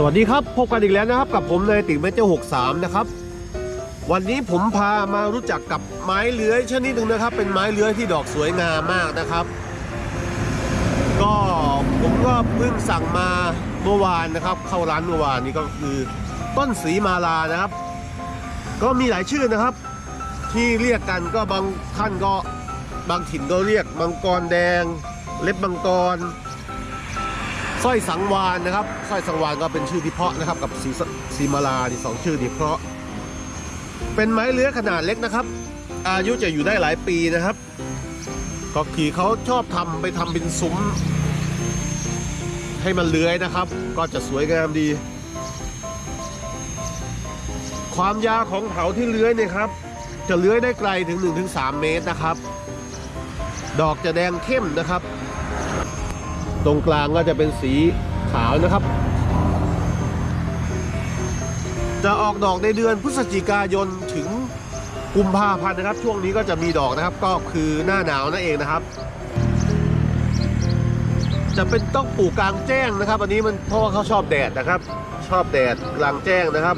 สวัสดีครับ พบกันอีกแล้วนะครับกับผมนายติ๋งเมเจอร์63 นะครับ วันนี้ผมพามารู้จักกับไม้เลื้อยชนิดหนึ่งนะครับ เป็นไม้เลื้อยที่ดอกสวยงามมากนะครับ ก็ผมก็เพิ่งสั่งมาเมื่อวานนะครับ เข้าร้านเมื่อวานนี้ก็คือต้นสีมาลานะครับ ก็มีหลายชื่อนะครับ ที่เรียกกันก็บางท่านก็บางถิ่นก็เรียกมังกรแดง เล็บมังกร สร้อยสังวานนะครับสร้อยสังวานก็เป็นชื่อที่เพาะนะครับ กับสีสีมาลาที่สองชื่อที่เพาะ เป็นไม้เลื้อยขนาดเล็กนะครับ อายุจะอยู่ได้หลายปีนะครับก็คือเขาชอบทำไปทำเป็นซุ้ม ให้มันเลื้อยนะครับ ก็จะสวยงามดี ความยาวของเขาที่เลื้อยเนี่ยครับ จะเลื้อยได้ไกลถึง 1-3 เมตรนะครับ ดอกจะแดงเข้มนะครับ ตรงกลางก็จะเป็นสีขาวนะครับ จะออกดอกในเดือนพฤศจิกายนถึงกุมภาพันธ์นะครับ ช่วงนี้ก็จะมีดอกนะครับ ก็คือหน้าหนาวนั่นเองนะครับ จะเป็นต้องปลูกกลางแจ้งนะครับ อันนี้มันเพราะว่าเขาชอบแดดนะครับ ชอบแดดกลางแจ้งนะครับ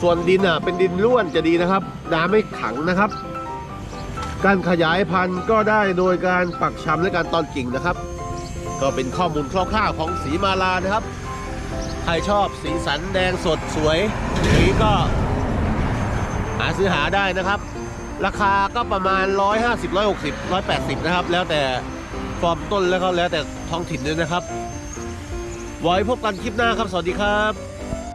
ส่วนดินอะเป็นดินร่วนจะดีนะครับ น้ำไม่ขังนะครับ การขยายพันธุ์ก็ได้โดยการปักชำและการตอนกิ่งนะครับ ก็เป็นข้อมูลคร่าวๆของสีมาลานะครับ ใครชอบสีสันแดงสดสวยนี้ก็หาซื้อหาได้นะครับ ราคาก็ประมาณ 150 160 180 นะครับ แล้วแต่ฟอร์มต้นแล้วก็แล้วแต่ท้องถิ่นด้วยนะครับ ไว้พบกันคลิปหน้าครับ สวัสดีครับ